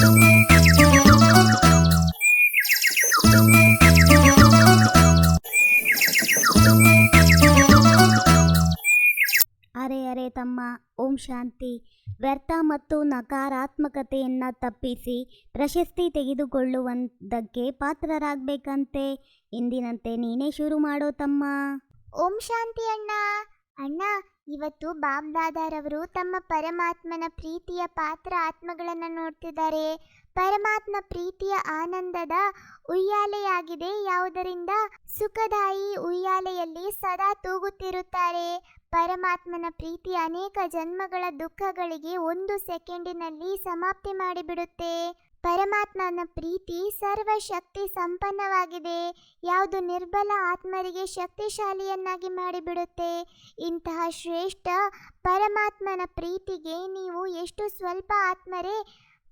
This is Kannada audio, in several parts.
ಅರೆ ಅರೆ ತಮ್ಮ, ಓಂ ಶಾಂತಿ. ವ್ಯರ್ಥ ಮತ್ತು ನಕಾರಾತ್ಮಕತೆಯನ್ನು ತಪ್ಪಿಸಿ ಪ್ರಶಸ್ತಿ ತೆಗೆದುಕೊಳ್ಳುವಂತಕ್ಕೆ ಪಾತ್ರರಾಗಬೇಕಂತೆ. ಎಂದಿನಂತೆ ನೀನೇ ಶುರು ಮಾಡೋ ತಮ್ಮ. ಓಂ ಶಾಂತಿ ಅಣ್ಣ. ಅಣ್ಣ ಇವತ್ತು ಬಾಬ್ದಾದಾರವರು ತಮ್ಮ ಪರಮಾತ್ಮನ ಪ್ರೀತಿಯ ಪಾತ್ರ ಆತ್ಮಗಳನ್ನು ನೋಡ್ತಿದ್ದಾರೆ. ಪರಮಾತ್ಮ ಪ್ರೀತಿಯ ಆನಂದದ ಉಯ್ಯಾಲೆಯಾಗಿದೆ. ಯಾವುದರಿಂದ? ಸುಖದಾಯಿ ಉಯ್ಯಾಲೆಯಲ್ಲಿ ಸದಾ ತೂಗುತ್ತಿರುತ್ತಾರೆ. ಪರಮಾತ್ಮನ ಪ್ರೀತಿ ಅನೇಕ ಜನ್ಮಗಳ ದುಃಖಗಳಿಗೆ ಒಂದು ಸೆಕೆಂಡಿನಲ್ಲಿ ಸಮಾಪ್ತಿ ಮಾಡಿಬಿಡುತ್ತೆ. ಪರಮಾತ್ಮನ ಪ್ರೀತಿ ಸರ್ವಶಕ್ತಿ ಸಂಪನ್ನವಾಗಿದೆ. ಯಾವುದು ನಿರ್ಬಲ ಆತ್ಮರಿಗೆ ಶಕ್ತಿಶಾಲಿಯನ್ನಾಗಿ ಮಾಡಿಬಿಡುತ್ತೆ. ಇಂತಹ ಶ್ರೇಷ್ಠ ಪರಮಾತ್ಮನ ಪ್ರೀತಿಗೆ ನೀವು ಎಷ್ಟು ಸ್ವಲ್ಪ ಆತ್ಮರೇ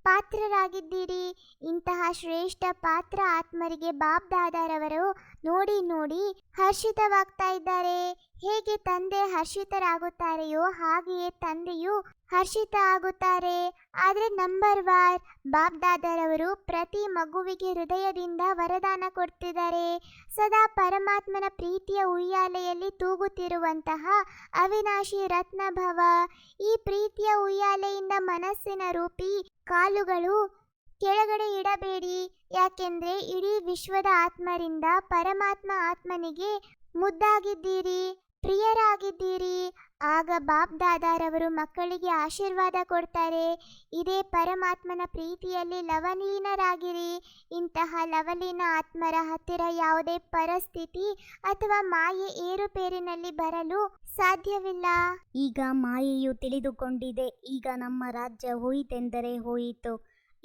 ಪಾತ್ರರಾಗಿದ್ದೀರಿ. ಇಂತಹ ಶ್ರೇಷ್ಠ ಪಾತ್ರ ಆತ್ಮರಿಗೆ ಬಾಬ್ ದಾದಾರವರು ನೋಡಿ ನೋಡಿ ಹರ್ಷಿತವಾಗ್ತಾ ಇದ್ದಾರೆ ಹೇಗೆ ತಂದೆ ಹರ್ಷಿತರಾಗುತ್ತಾರೆಯೋ ಹಾಗೆಯೇ ತಂದೆಯು ಹರ್ಷಿತ ಆಗುತ್ತಾರೆ ಆದರೆ ನಂಬರ್ ವಾರ್ ಬಾಬ್ ದಾದಾರವರು ಪ್ರತಿ ಮಗುವಿಗೆ ಹೃದಯದಿಂದ ವರದಾನ ಕೊಡ್ತಿದ್ದಾರೆ. ಸದಾ ಪರಮಾತ್ಮನ ಪ್ರೀತಿಯ ಉಯ್ಯಾಲೆಯಲ್ಲಿ ತೂಗುತ್ತಿರುವಂತಹ ಅವಿನಾಶಿ ರತ್ನಭವ. ಈ ಪ್ರೀತಿಯ ಉಯ್ಯಾಲೆಯಿಂದ ಮನಸ್ಸಿನ ರೂಪಿ, ಕಾಲುಗಳು ಕೆಳಗಡೆ ಇಡಬೇಡಿ, ಯಾಕೆಂದ್ರೆ ಇಡೀ ವಿಶ್ವದ ಆತ್ಮರಿಂದ ಪರಮಾತ್ಮ ಆತ್ಮನಿಗೆ ಮುದ್ದಾಗಿದ್ದೀರಿ, ಪ್ರಿಯರಾಗಿದ್ದೀರಿ. ಆಗ ಬಾಬ್ ದಾದಾರವರು ಮಕ್ಕಳಿಗೆ ಆಶೀರ್ವಾದ ಕೊಡ್ತಾರೆ. ಇದೇ ಪರಮಾತ್ಮನ ಪ್ರೀತಿಯಲ್ಲಿ ಲವಲೀನರಾಗಿರಿ. ಇಂತಹ ಲವಲೀನ ಆತ್ಮರ ಹತ್ತಿರ ಯಾವುದೇ ಪರಿಸ್ಥಿತಿ ಅಥವಾ ಮಾಯೆ ಏರುಪೇರಿನಲ್ಲಿ ಬರಲು ಸಾಧ್ಯವಿಲ್ಲ. ಈಗ ಮಾಯೆಯು ತಿಳಿದುಕೊಂಡಿದೆ. ಈಗ ನಮ್ಮ ರಾಜ್ಯ ಹೋಯಿತೆಂದರೆ ಹೋಯಿತು.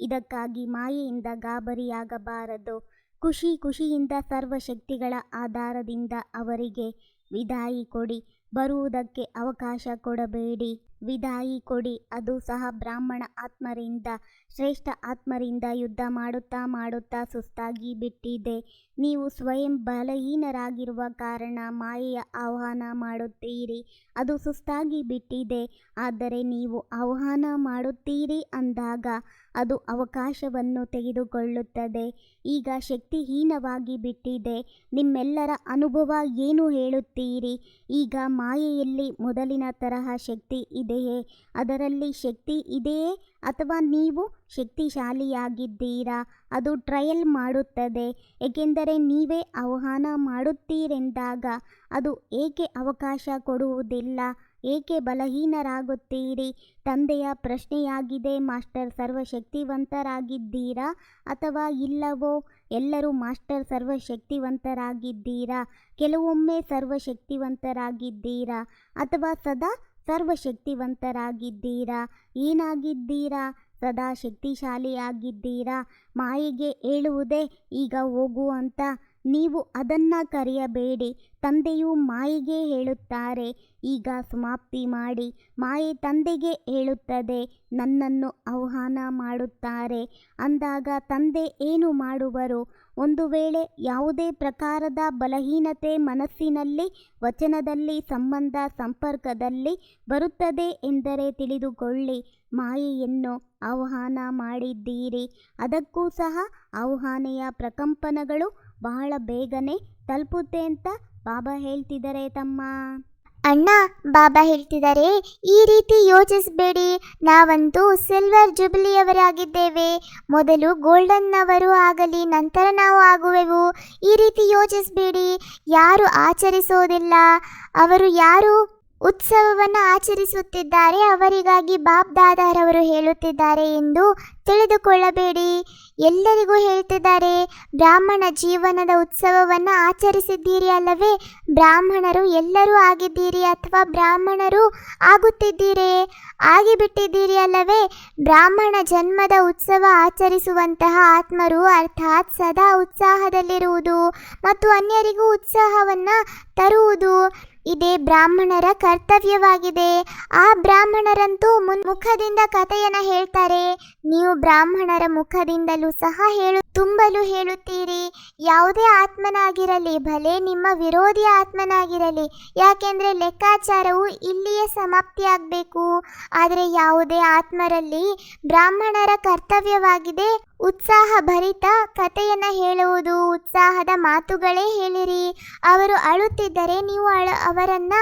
ಇದಕ್ಕಾಗಿ ಮಾಯೆಯಿಂದ ಗಾಬರಿಯಾಗಬಾರದು. ಖುಷಿ ಖುಷಿಯಿಂದ ಸರ್ವಶಕ್ತಿಗಳ ಆಧಾರದಿಂದ ಅವರಿಗೆ ವಿದಾಯಿ ಕೊಡಿ. ಬರುವುದಕ್ಕೆ ಅವಕಾಶ ಕೊಡಬೇಡಿ. ವಿದಾಯಿ ಕೊಡಿ. ಅದು ಸಹ ಬ್ರಾಹ್ಮಣ ಆತ್ಮರಿಂದ, ಶ್ರೇಷ್ಠ ಆತ್ಮರಿಂದ ಯುದ್ಧ ಮಾಡುತ್ತಾ ಮಾಡುತ್ತಾ ಸುಸ್ತಾಗಿ ಬಿಟ್ಟಿದೆ. ನೀವು ಸ್ವಯಂ ಬಲಹೀನರಾಗಿರುವ ಕಾರಣ ಮಾಯೆಯ ಆಹ್ವಾನ ಮಾಡುತ್ತೀರಿ. ಅದು ಸುಸ್ತಾಗಿ ಬಿಟ್ಟಿದೆ. ಆದರೆ ನೀವು ಆಹ್ವಾನ ಮಾಡುತ್ತೀರಿ ಅಂದಾಗ ಅದು ಅವಕಾಶವನ್ನು ತೆಗೆದುಕೊಳ್ಳುತ್ತದೆ. ಈಗ ಶಕ್ತಿಹೀನವಾಗಿ ಬಿಟ್ಟಿದೆ. ನಿಮ್ಮೆಲ್ಲರ ಅನುಭವ ಏನು ಹೇಳುತ್ತೀರಿ? ಈಗ ಮಾಯೆಯಲ್ಲಿ ಮೊದಲಿನ ತರಹ ಶಕ್ತಿ ಇದೆಯೇ? ಅದರಲ್ಲಿ ಶಕ್ತಿ ಇದೆಯೇ? ಅಥವಾ ನೀವು ಶಕ್ತಿಶಾಲಿಯಾಗಿದ್ದೀರಾ? ಅದು ಟ್ರಯಲ್ ಮಾಡುತ್ತದೆ. ಏಕೆಂದರೆ ನೀವೇ ಆಹ್ವಾನ ಮಾಡುತ್ತೀರೆಂದಾಗ ಅದು ಏಕೆ ಅವಕಾಶ ಕೊಡುವುದಿಲ್ಲ? ಏಕೆ ಬಲಹೀನರಾಗುತ್ತೀರಿ? ತಂದೆಯ ಪ್ರಶ್ನೆಯಾಗಿದೆ, ಮಾಸ್ಟರ್ ಸರ್ವಶಕ್ತಿವಂತರಾಗಿದ್ದೀರಾ ಅಥವಾ ಇಲ್ಲವೋ? ಎಲ್ಲರೂ ಮಾಸ್ಟರ್ ಸರ್ವಶಕ್ತಿವಂತರಾಗಿದ್ದೀರಾ? ಕೆಲವೊಮ್ಮೆ ಸರ್ವಶಕ್ತಿವಂತರಾಗಿದ್ದೀರಾ ಅಥವಾ ಸದಾ ಸರ್ವಶಕ್ತಿವಂತರಾಗಿದ್ದೀರಾ? ಏನಾಗಿದ್ದೀರಾ? ಸದಾ ಶಕ್ತಿಶಾಲಿಯಾಗಿದ್ದೀರಾ? ಮಾಯಿಗೆ ಹೇಳುವುದೇ ಈಗ ಹೋಗು ಅಂತ ನೀವು ಅದನ್ನು ಕರೆಯಬೇಡಿ. ತಂದೆಯು ಮಾಯಿಗೆ ಹೇಳುತ್ತಾರೆ. ಈಗ ಸಮಾಪ್ತಿ ಮಾಡಿ. ಮಾಯಿ ತಂದೆಗೆ ಹೇಳುತ್ತದೆ. ನನ್ನನ್ನು ಆಹ್ವಾನ ಮಾಡುತ್ತಾರೆ. ಅಂದಾಗ ತಂದೆ ಏನು ಮಾಡುವರು? ಒಂದು ವೇಳೆ ಯಾವುದೇ ಪ್ರಕಾರದ ಬಲಹೀನತೆ ಮನಸ್ಸಿನಲ್ಲಿ, ವಚನದಲ್ಲಿ, ಸಂಬಂಧ ಸಂಪರ್ಕದಲ್ಲಿ ಬರುತ್ತದೆ ಎಂದರೆ ತಿಳಿದುಕೊಳ್ಳಿ. ಮಾಯೆಯನ್ನು ಆಹ್ವಾನ ಮಾಡಿದ್ದೀರಿ. ಅದಕ್ಕೂ ಸಹ ಆಹ್ವಾನೆಯ ಪ್ರಕಂಪನಗಳು ಬಹಳ ಬೇಗನೆ ತಲುಪುತ್ತೆ ಅಂತ ಬಾಬಾ ಹೇಳ್ತಿದ್ದಾರೆ ತಮ್ಮ. ಅಣ್ಣ, ಬಾಬಾ ಹೇಳ್ತಿದ್ದಾರೆ, ಈ ರೀತಿ ಯೋಚಿಸಬೇಡಿ. ನಾವಂತೂ ಸಿಲ್ವರ್ ಜುಬಿಲಿಯವರಾಗಿದ್ದೇವೆ. ಮೊದಲು ಗೋಲ್ಡನ್ನವರು ಆಗಲಿ, ನಂತರ ನಾವು ಆಗುವೆವು. ಈ ರೀತಿ ಯೋಚಿಸಬೇಡಿ. ಯಾರು ಆಚರಿಸೋದಿಲ್ಲ. ಅವರು ಯಾರು? ಉತ್ಸವವನ್ನು ಆಚರಿಸುತ್ತಿದ್ದಾರೆ. ಅವರಿಗಾಗಿ ಬಾಬ್ ದಾದಾರವರು ಹೇಳುತ್ತಿದ್ದಾರೆ ಎಂದು ತಿಳಿದುಕೊಳ್ಳಬೇಡಿ. ಎಲ್ಲರಿಗೂ ಹೇಳ್ತಿದ್ದಾರೆ, ಬ್ರಾಹ್ಮಣ ಜೀವನದ ಉತ್ಸವವನ್ನು ಆಚರಿಸಿದ್ದೀರಿ ಅಲ್ಲವೇ? ಬ್ರಾಹ್ಮಣರು ಎಲ್ಲರೂ ಆಗಿದ್ದೀರಿ ಅಥವಾ ಬ್ರಾಹ್ಮಣರು ಆಗುತ್ತಿದ್ದೀರಿ? ಆಗಿಬಿಟ್ಟಿದ್ದೀರಿ ಅಲ್ಲವೇ? ಬ್ರಾಹ್ಮಣ ಜನ್ಮದ ಉತ್ಸವ ಆಚರಿಸುವಂತಹ ಆತ್ಮರು ಅರ್ಥಾತ್ ಸದಾ ಉತ್ಸಾಹದಲ್ಲಿರುವುದು ಮತ್ತು ಅನ್ಯರಿಗೂ ಉತ್ಸಾಹವನ್ನು ತರುವುದು. ಇದೇ ಬ್ರಾಹ್ಮಣರ ಕರ್ತವ್ಯವಾಗಿದೆ. ಆ ಬ್ರಾಹ್ಮಣರಂತೂ ಮುನ್ ಮುಖದಿಂದ ಕಥೆಯನ್ನು ಹೇಳ್ತಾರೆ. ನೀವು ಬ್ರಾಹ್ಮಣರ ಮುಖದಿಂದಲೂ ಸಹ ಹೇಳು, ತುಂಬಲು ಹೇಳುತ್ತೀರಿ. ಯಾವುದೇ ಆತ್ಮನಾಗಿರಲಿ, ಭಲೆ ನಿಮ್ಮ ವಿರೋಧಿ ಆತ್ಮನಾಗಿರಲಿ, ಯಾಕೆಂದರೆ ಲೆಕ್ಕಾಚಾರವು ಇಲ್ಲಿಯೇ ಸಮಾಪ್ತಿಯಾಗಬೇಕು. ಆದರೆ ಯಾವುದೇ ಆತ್ಮರಲ್ಲಿ ಬ್ರಾಹ್ಮಣರ ಕರ್ತವ್ಯವಾಗಿದೆ ಉತ್ಸಾಹ ಭರಿತ ಕಥೆಯನ್ನು ಹೇಳುವುದು, ಉತ್ಸಾಹದ ಮಾತುಗಳೇ ಹೇಳಿರಿ. ಅವರು ಅಳುತ್ತಿದ್ದರೆ ನೀವು ಅಳ, ಅವರನ್ನು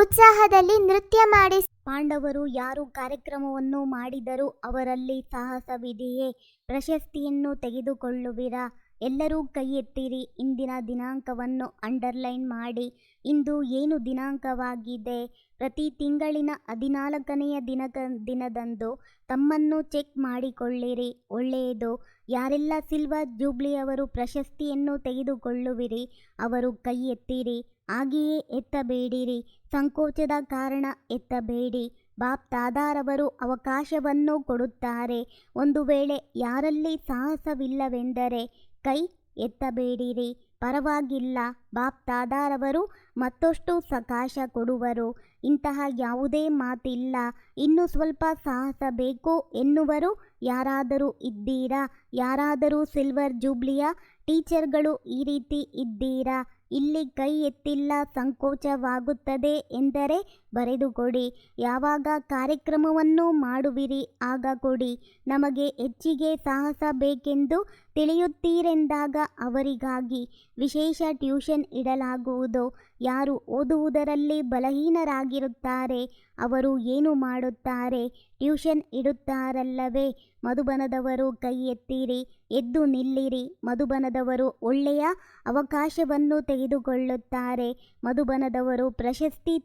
ಉತ್ಸಾಹದಲ್ಲಿ ನೃತ್ಯ ಮಾಡಿ ಪಾಂಡವರು ಯಾರು ಕಾರ್ಯಕ್ರಮವನ್ನು ಮಾಡಿದರೂ ಅವರಲ್ಲಿ ಸಾಹಸವಿದೆಯೇ. ಪ್ರಶಸ್ತಿಯನ್ನು ತೆಗೆದುಕೊಳ್ಳುವಿರಾ. ಎಲ್ಲರೂ ಕೈ ಎತ್ತಿರಿ ಇಂದಿನ ದಿನಾಂಕವನ್ನು ಅಂಡರ್ಲೈನ್ ಮಾಡಿ. ಇಂದು ಏನು ದಿನಾಂಕವಾಗಿದೆ? ಪ್ರತಿ ತಿಂಗಳಿನ ಹದಿನಾಲ್ಕನೆಯ ದಿನಕ, ದಿನದಂದು ತಮ್ಮನ್ನು ಚೆಕ್ ಮಾಡಿಕೊಳ್ಳಿರಿ. ಒಳ್ಳೆಯದು, ಯಾರೆಲ್ಲ ಸಿಲ್ವರ್ ಜೂಬ್ಲಿಯವರು ಪ್ರಶಸ್ತಿಯನ್ನು ತೆಗೆದುಕೊಳ್ಳುವಿರಿ, ಅವರು ಕೈ ಎತ್ತಿರಿ ಹಾಗೆಯೇ ಎತ್ತಬೇಡಿರಿ. ಸಂಕೋಚದ ಕಾರಣ ಎತ್ತಬೇಡಿ. ಬಾಪ್ ತಾದಾರವರು ಅವಕಾಶವನ್ನು ಕೊಡುತ್ತಾರೆ. ಒಂದು ವೇಳೆ ಯಾರಲ್ಲಿ ಸಾಹಸವಿಲ್ಲವೆಂದರೆ ಕೈ ಎತ್ತಬೇಡಿರಿ. ಪರವಾಗಿಲ್ಲ. ಬಾಪ್ ತಾದಾರವರು ಮತ್ತಷ್ಟು ಸಕಾಶ ಕೊಡುವರು. ಇಂತಹ ಯಾವುದೇ ಮಾತಿಲ್ಲ. ಇನ್ನು ಸ್ವಲ್ಪ ಸಾಹಸ ಬೇಕು ಎನ್ನುವರು ಯಾರಾದರೂ ಇದ್ದೀರಾ? ಯಾರಾದರೂ ಸಿಲ್ವರ್ ಜೂಬ್ಲಿಯ ಟೀಚರ್ಗಳು ಈ ರೀತಿ ಇದ್ದೀರಾ? ಇಲ್ಲಿ ಕೈ ಎತ್ತಿಲ್ಲ, ಸಂಕೋಚವಾಗುತ್ತದೆ ಎಂದರೆ ಬರೆದುಕೊಡಿ. ಯಾವಾಗ ಕಾರ್ಯಕ್ರಮವನ್ನು ಮಾಡುವಿರಿ, ಆಗ ಕೊಡಿ. ನಮಗೆ ಹೆಚ್ಚಿಗೆ ಸಾಹಸ ಬೇಕೆಂದು ತಿಳಿಯುತ್ತೀರೆಂದಾಗ ಅವರಿಗಾಗಿ ವಿಶೇಷ ಟ್ಯೂಷನ್ ಇಡಲಾಗುವುದು. ಯಾರು ಓದುವುದರಲ್ಲಿ ಬಲಹೀನರಾಗಿರುತ್ತಾರೆ, ಅವರು ಏನು ಮಾಡುತ್ತಾರೆ? ಟ್ಯೂಷನ್ ಇಡುತ್ತಾರಲ್ಲವೇ? ಮಧುಬನದವರು ಕೈ ಎತ್ತಿರಿ, ಎದ್ದು ನಿಲ್ಲಿರಿ. ಮಧುಬನದವರು ಒಳ್ಳೆಯ ಅವಕಾಶವನ್ನು ತೆಗೆದುಕೊಳ್ಳುತ್ತಾರೆ. ಮಧುಬನದವರು ಪ್ರಶಸ್ತಿ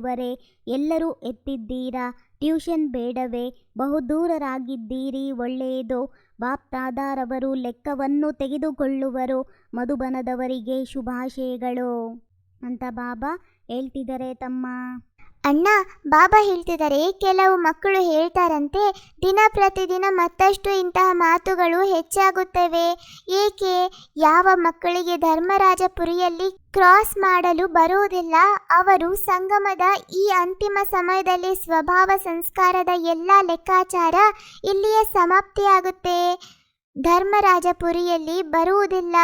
ತೆಗೆದುಕೊಳ್ಳುವರೆ ಎಲ್ಲರೂ ಎತ್ತಿದ್ದೀರಾ? ಟ್ಯೂಷನ್ ಬೇಡವೇ? ಬಹುದೂರರಾಗಿದ್ದೀರಿ, ಒಳ್ಳೆಯದು? ಬಾಪ್ತಾದಾರವರು ಲೆಕ್ಕವನ್ನು ತೆಗೆದುಕೊಳ್ಳುವರು, ಮಧುಬನದವರಿಗೆ ಶುಭಾಶಯಗಳು. ಅಂತ ಬಾಬಾ ಹೇಳ್ತಿದ್ದಾರೆ ತಮ್ಮ ಅಣ್ಣ, ಬಾಬಾ ಹೇಳ್ತಿದ್ದಾರೆ, ಕೆಲವು ಮಕ್ಕಳು ಹೇಳ್ತಾರಂತೆ, ದಿನ ಪ್ರತಿದಿನ ಮತ್ತಷ್ಟು ಇಂತಹ ಮಾತುಗಳು ಹೆಚ್ಚಾಗುತ್ತವೆ. ಏಕೆ? ಯಾವ ಮಕ್ಕಳಿಗೆ ಧರ್ಮರಾಜಪುರಿಯಲ್ಲಿ ಕ್ರಾಸ್ ಮಾಡಲು ಬರುವುದಿಲ್ಲ, ಅವರು ಸಂಗಮದ ಈ ಅಂತಿಮ ಸಮಯದಲ್ಲಿ ಸ್ವಭಾವ ಸಂಸ್ಕಾರದ ಎಲ್ಲ ಲೆಕ್ಕಾಚಾರ ಇಲ್ಲಿಯೇ ಸಮಾಪ್ತಿಯಾಗುತ್ತೆ. ಧರ್ಮರಾಜಪುರಿಯಲ್ಲಿ ಬರುವುದಿಲ್ಲ.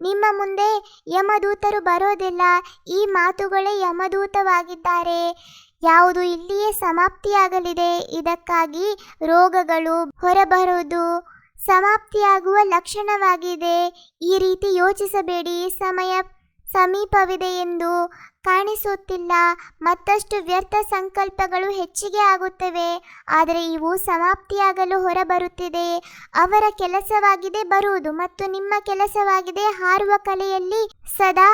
ನಿಮ್ಮ ಮುಂದೆ ಯಮದೂತರು ಬರೋದಿಲ್ಲ. ಈ ಮಾತುಗಳೇ ಯಮದೂತವಾಗಿದ್ದಾರೆ. ಯಾವುದು ಇಲ್ಲಿಯೇ ಸಮಾಪ್ತಿಯಾಗಲಿದೆ. ಇದಕ್ಕಾಗಿ ರೋಗಗಳು ಹೊರಬರುವುದು ಸಮಾಪ್ತಿಯಾಗುವ ಲಕ್ಷಣವಾಗಿದೆ. ಈ ರೀತಿ ಯೋಚಿಸಬೇಡಿ. ಸಮಯ ಸಮೀಪವಿದೆ ಎಂದು ಕಾಣಿಸುತ್ತಿಲ್ಲ. ಮತ್ತಷ್ಟು ವ್ಯರ್ಥ ಸಂಕಲ್ಪಗಳು ಹೆಚ್ಚಿಗೆ ಆಗುತ್ತವೆ. ಆದರೆ ಇವು ಸಮಾಪ್ತಿಯಾಗಲು ಹೊರಬರುತ್ತಿದೆ. ಅವರ ಕೆಲಸವಾಗಿದೆ ಬರುವುದು ಮತ್ತು ನಿಮ್ಮ ಕೆಲಸವಾಗಿದೆ ಹಾರುವ ಕಲೆಯಲ್ಲಿ ಸದಾ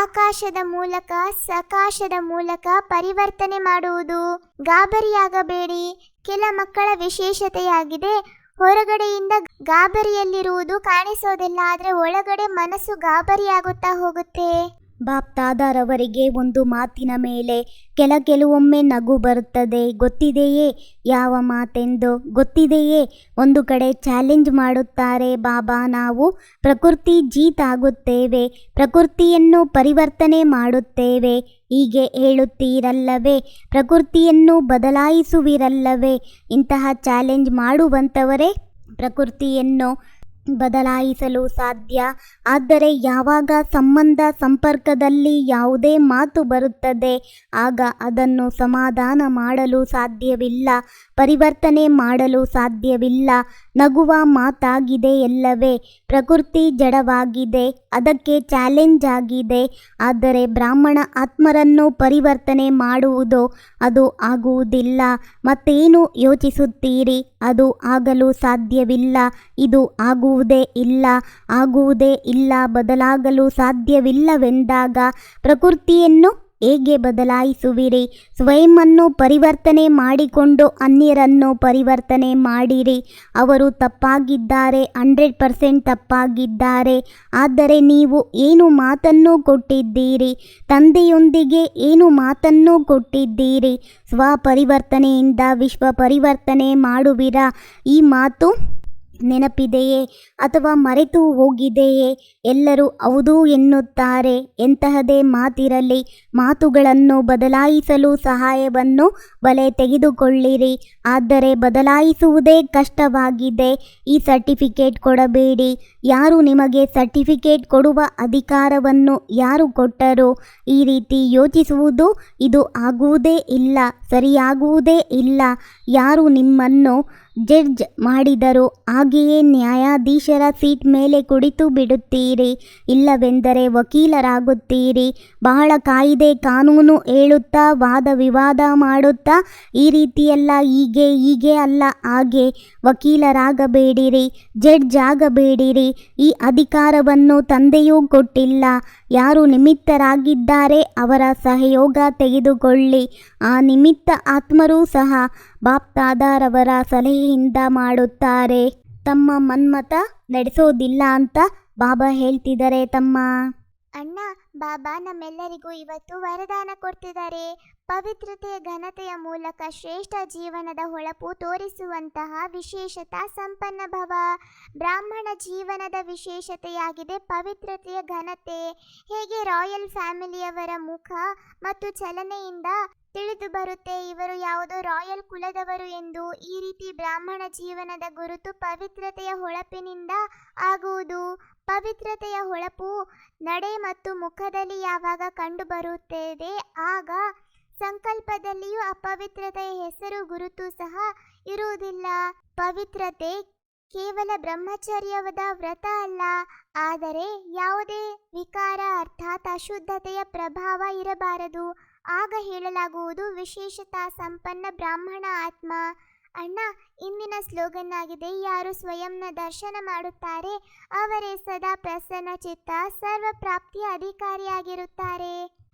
ಆಕಾಶದ ಮೂಲಕ, ಸಕಾಶದ ಮೂಲಕ ಪರಿವರ್ತನೆ ಮಾಡುವುದು. ಗಾಬರಿಯಾಗಬೇಡಿ. ಕೆಲ ಮಕ್ಕಳ ವಿಶೇಷತೆಯಾಗಿದೆ. ಹೊರಗಡೆಯಿಂದ ಗಾಬರಿಯಲ್ಲಿರುವುದು ಕಾಣಿಸೋದಿಲ್ಲ, ಆದರೆ ಒಳಗಡೆ ಮನಸ್ಸು ಗಾಬರಿಯಾಗುತ್ತಾ ಹೋಗುತ್ತೆ. ಬಾಪ್ ತಾದಾರವರಿಗೆ ಒಂದು ಮಾತಿನ ಮೇಲೆ ಕೆಲ ಕೆಲವೊಮ್ಮೆ ನಗು ಬರುತ್ತದೆ. ಗೊತ್ತಿದೆಯೇ ಯಾವ ಮಾತೆಂದು? ಗೊತ್ತಿದೆಯೇ? ಒಂದು ಕಡೆ ಚಾಲೆಂಜ್ ಮಾಡುತ್ತಾರೆ, ಬಾಬಾ, ನಾವು ಪ್ರಕೃತಿ ಜೀತಾಗುತ್ತೇವೆ ಪ್ರಕೃತಿಯನ್ನು ಪರಿವರ್ತನೆ ಮಾಡುತ್ತೇವೆ. ಹೀಗೆ ಹೇಳುತ್ತೀರಲ್ಲವೇ, ಪ್ರಕೃತಿಯನ್ನು ಬದಲಾಯಿಸುವಿರಲ್ಲವೇ, ಇಂತಹ ಚಾಲೆಂಜ್ ಮಾಡುವಂಥವರೇ ಪ್ರಕೃತಿಯನ್ನು ಬದಲಾಯಿಸಲು ಸಾಧ್ಯ. ಆದರೆ ಯಾವಾಗ ಸಂಬಂಧ ಸಂಪರ್ಕದಲ್ಲಿ ಯಾವುದೇ ಮಾತು ಬರುತ್ತದೆ, ಆಗ ಅದನ್ನು ಸಮಾಧಾನ ಮಾಡಲು ಸಾಧ್ಯವಿಲ್ಲ, ಪರಿವರ್ತನೆ ಮಾಡಲು ಸಾಧ್ಯವಿಲ್ಲ. ನಗುವ ಮಾತಾಗಿದೆ ಎಲ್ಲವೇ, ಪ್ರಕೃತಿ ಜಡವಾಗಿದೆ, ಅದಕ್ಕೆ ಚಾಲೆಂಜ್ ಆಗಿದೆ. ಆದರೆ ಬ್ರಾಹ್ಮಣ ಆತ್ಮರನ್ನು ಪರಿವರ್ತನೆ ಮಾಡುವುದು, ಅದು ಆಗುವುದಿಲ್ಲ. ಮತ್ತೇನು ಯೋಚಿಸುತ್ತೀರಿ, ಅದು ಆಗಲು ಸಾಧ್ಯವಿಲ್ಲ, ಇದು ಆಗುವುದೇ ಇಲ್ಲ ಆಗುವುದೇ ಇಲ್ಲ, ಬದಲಾಗಲು ಸಾಧ್ಯವಿಲ್ಲವೆಂದಾಗ ಪ್ರಕೃತಿಯನ್ನು ಹೇಗೆ ಬದಲಾಯಿಸುವಿರಿ? ಸ್ವಯಂವನ್ನು ಪರಿವರ್ತನೆ ಮಾಡಿಕೊಂಡು ಅನ್ಯರನ್ನು ಪರಿವರ್ತನೆ ಮಾಡಿರಿ. ಅವರು ತಪ್ಪಾಗಿದ್ದಾರೆ, ಹಂಡ್ರೆಡ್ ಪರ್ಸೆಂಟ್ ತಪ್ಪಾಗಿದ್ದಾರೆ. ಆದರೆ ನೀವು ಏನು ಮಾತನ್ನು ಕೊಟ್ಟಿದ್ದೀರಿ? ತಂದೆಯೊಂದಿಗೆ ಏನು ಮಾತನ್ನು ಕೊಟ್ಟಿದ್ದೀರಿ? ಸ್ವಪರಿವರ್ತನೆಯಿಂದ ವಿಶ್ವ ಪರಿವರ್ತನೆ ಮಾಡುವಿರಾ? ಈ ಮಾತು ನೆನಪಿದೆಯೇ ಅಥವಾ ಮರೆತು ಹೋಗಿದೆಯೇ? ಎಲ್ಲರೂ ಹೌದು ಎನ್ನುತ್ತಾರೆ. ಎಂತಹದೇ ಮಾತಿರಲಿ, ಮಾತುಗಳನ್ನು ಬದಲಾಯಿಸಲು ಸಹಾಯವನ್ನು ಬಲೆ ತೆಗೆದುಕೊಳ್ಳಿರಿ. ಆದರೆ ಬದಲಾಯಿಸುವುದೇ ಕಷ್ಟವಾಗಿದೆ. ಈ ಸರ್ಟಿಫಿಕೇಟ್ ಕೊಡಬೇಡಿ. ಯಾರು ನಿಮಗೆ ಸರ್ಟಿಫಿಕೇಟ್ ಕೊಡುವ ಅಧಿಕಾರವನ್ನು ಯಾರು ಕೊಟ್ಟರು? ಈ ರೀತಿ ಯೋಚಿಸುವುದು ಇದು ಆಗುವುದೇ ಇಲ್ಲ, ಸರಿಯಾಗುವುದೇ ಇಲ್ಲ. ಯಾರು ನಿಮ್ಮನ್ನು ಜಡ್ಜ್ ಮಾಡಿದರು. ಹಾಗೆಯೇ ನ್ಯಾಯಾಧೀಶರ ಸೀಟ್ ಮೇಲೆ ಕುಳಿತು ಬಿಡುತ್ತೀರಿ. ಇಲ್ಲವೆಂದರೆ ವಕೀಲರಾಗುತ್ತೀರಿ. ಬಹಳ ಕಾಯಿದೆ ಕಾನೂನು ಹೇಳುತ್ತಾ, ವಾದ ವಿವಾದ ಮಾಡುತ್ತಾ, ಈ ರೀತಿಯೆಲ್ಲ ಹೀಗೆ ಹೀಗೆ ಅಲ್ಲ. ಹಾಗೆ ವಕೀಲರಾಗಬೇಡಿರಿ, ಜಡ್ಜ್ ಆಗಬೇಡಿರಿ. ಈ ಅಧಿಕಾರವನ್ನು ತಂದೆಯೂ ಕೊಟ್ಟಿಲ್ಲ. ಯಾರು ನಿಮಿತ್ತರಾಗಿದ್ದಾರೆ ಅವರ ಸಹಯೋಗ ತೆಗೆದುಕೊಳ್ಳಿ. ಆ ನಿಮಿತ್ತ ಆತ್ಮರೂ ಸಹ ಬಾಪ್ತಾದಾರವರ ಸಲಹೆಯಿಂದ ಮಾಡುತ್ತಾರೆ. ತಮ್ಮ ಮನ್ಮತ ನಡೆಸೋದಿಲ್ಲ ಅಂತ ಬಾಬಾ ಹೇಳ್ತಿದ್ದಾರೆ ತಮ್ಮ. ಅಣ್ಣ, ಬಾಬಾ ನಮ್ಮೆಲ್ಲರಿಗೂ ಇವತ್ತು ವರದಾನ ಕೊಡ್ತಿದ್ದಾರೆ. ಪವಿತ್ರತೆಯ ಘನತೆಯ ಮೂಲಕ ಶ್ರೇಷ್ಠ ಜೀವನದ ಹೊಳಪು ತೋರಿಸುವಂತಹ ವಿಶೇಷತಾ ಸಂಪನ್ನ ಭವ. ಬ್ರಾಹ್ಮಣ ಜೀವನದ ವಿಶೇಷತೆಯಾಗಿದೆ ಪವಿತ್ರತೆಯ ಘನತೆ. ಹೇಗೆ ರಾಯಲ್ ಫ್ಯಾಮಿಲಿಯವರ ಮುಖ ಮತ್ತು ಚಲನೆಯಿಂದ ತಿಳಿದು ಬರುತ್ತೆ? ಇವರು ಯಾವುದೋ ರಾಯಲ್ ಕುಲದವರು ಎಂದು ಈ ರೀತಿ ಬ್ರಾಹ್ಮಣ ಜೀವನದ ಗುರುತು ಪವಿತ್ರತೆಯ ಹೊಳಪಿನಿಂದ ಆಗುವುದು? ಪವಿತ್ರತೆಯ ಹೊಳಪು ನಡೆ ಮತ್ತು ಮುಖದಲ್ಲಿ ಯಾವಾಗ ಕಂಡುಬರುತ್ತದೆ? ಆಗ ಸಂಕಲ್ಪದಲ್ಲಿಯೂ ಅಪವಿತ್ರತೆಯ ಹೆಸರು ಗುರುತು ಸಹ ಇರುವುದಿಲ್ಲ. ಪವಿತ್ರತೆ ಕೇವಲ ಬ್ರಹ್ಮಚರ್ಯವದ ವ್ರತ ಅಲ್ಲ. ಆದರೆ ಯಾವುದೇ ವಿಕಾರ ಅರ್ಥಾತ್ ಅಶುದ್ಧತೆಯ ಪ್ರಭಾವ ಇರಬಾರದು. ಆಗ ಹೇಳಲಾಗುವುದು ವಿಶೇಷತಾ ಸಂಪನ್ನ ಬ್ರಾಹ್ಮಣ ಆತ್ಮ. ಅಣ್ಣ, ಇಂದಿನ ಸ್ಲೋಗನ್ ಆಗಿದೆ ಯಾರು ಸ್ವಯಂನ ದರ್ಶನ ಮಾಡುತ್ತಾರೆ, ಅವರೇ ಸದಾ ಪ್ರಸನ್ನ ಚಿತ್ತ ಸರ್ವ ಪ್ರಾಪ್ತಿಯ ಅಧಿಕಾರಿಯಾಗಿರುತ್ತಾರೆ.